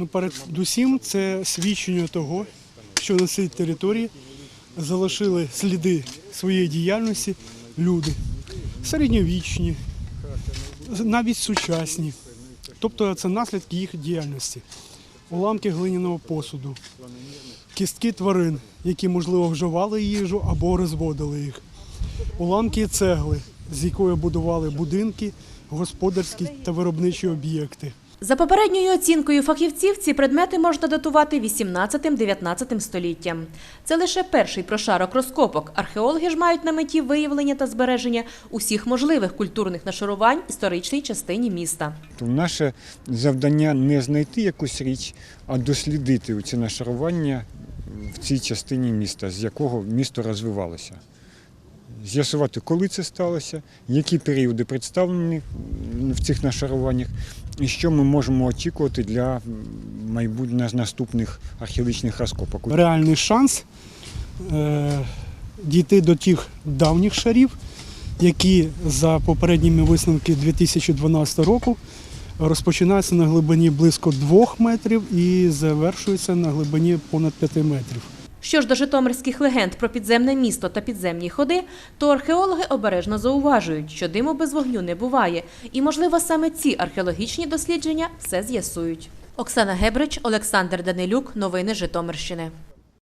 Ну, передусім, це свідчення того, що на цій території залишили сліди своєї діяльності люди, середньовічні, навіть сучасні. Тобто це наслідки їх діяльності. Уламки глиняного посуду, кістки тварин, які, можливо, вживали їжу або розводили їх, уламки цегли, з якої будували будинки, господарські та виробничі об'єкти. За попередньою оцінкою фахівців, ці предмети можна датувати 18-19 століттям. Це лише перший прошарок розкопок. Археологи ж мають на меті виявлення та збереження усіх можливих культурних нашарувань історичній частині міста. Наше завдання не знайти якусь річ, а дослідити ці нашарування в цій частині міста, з якого місто розвивалося. З'ясувати, коли це сталося, які періоди представлені в цих нашаруваннях, і що ми можемо очікувати для майбутніх наступних археологічних розкопок. реальний шанс е, дійти до тих давніх шарів, які за попередніми висновки 2012 року розпочинаються на глибині близько 2 метрів і завершуються на глибині понад 5 метрів. Що ж до житомирських легенд про підземне місто та підземні ходи, то археологи обережно зауважують, що диму без вогню не буває, і, можливо, саме ці археологічні дослідження все з'ясують. Оксана Гебрич, Олександр Данилюк. Новини Житомирщини.